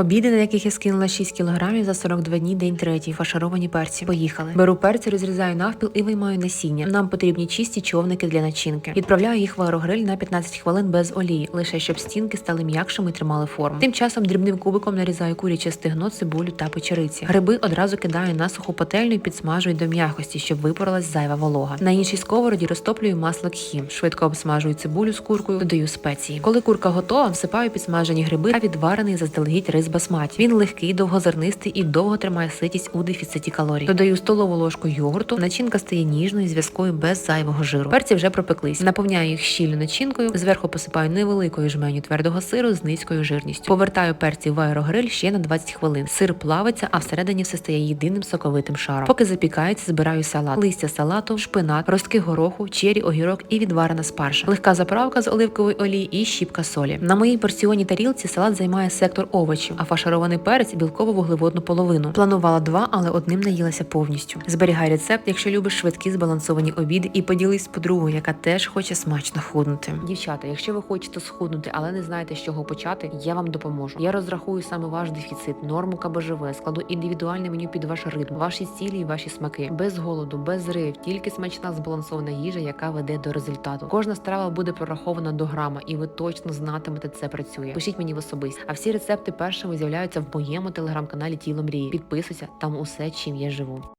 Обіди, на яких я скинула 6 кілограмів за 42 дні, день третій, фаршировані перці. Поїхали. Беру перці, розрізаю навпіл і виймаю насіння. Нам потрібні чисті човники для начинки. Відправляю їх в аерогриль на 15 хвилин без олії, лише щоб стінки стали м'якшими і тримали форму. Тим часом дрібним кубиком нарізаю куряче стегно, цибулю та печериці. Гриби одразу кидаю на суху пательню і підсмажую до м'якості, щоб випарилась зайва волога. На іншій сковороді розтоплюю масло кхім, швидко обсмажую цибулю з куркою, додаю спеції. Коли курка готова, всипаю підсмажені гриби та відварений заздалегідь рис басматі. Він легкий, довгозернистий і довго тримає ситість у дефіциті калорій. Додаю столову ложку йогурту. Начинка стає ніжною, зв'язкою без зайвого жиру. Перці вже пропеклись. Наповняю їх щільно начинкою. Зверху посипаю невеликою жменю твердого сиру з низькою жирністю. Повертаю перці в аерогриль ще на 20 хвилин. Сир плавиться, а всередині все стає єдиним соковитим шаром. Поки запікається, збираю салат, листя салату, шпинат, ростки гороху, чері, огірок і відварена спаржа. Легка заправка з оливкової олії і щіпка солі. На моїй порціонній тарілці салат займає сектор овочів, а фарширований перець білково-вуглеводну половину. Планувала два, але одним наїлася повністю. Зберігай рецепт, якщо любиш швидкі збалансовані обіди, і поділись з подругою, яка теж хоче смачно худнути. Дівчата, якщо ви хочете схуднути, але не знаєте, з чого почати, я вам допоможу. Я розрахую саме ваш дефіцит, норму КБЖВ, складу індивідуальне меню під ваш ритм, ваші цілі і ваші смаки. Без голоду, без зрив, тільки смачна збалансована їжа, яка веде до результату. Кожна страва буде прорахована до грама, і ви точно знатимете, це працює. Пишіть мені в особисті. А всі рецепти першими з'являються в моєму телеграм-каналі Тіло мрії. Підписуйся, там усе, чим я живу.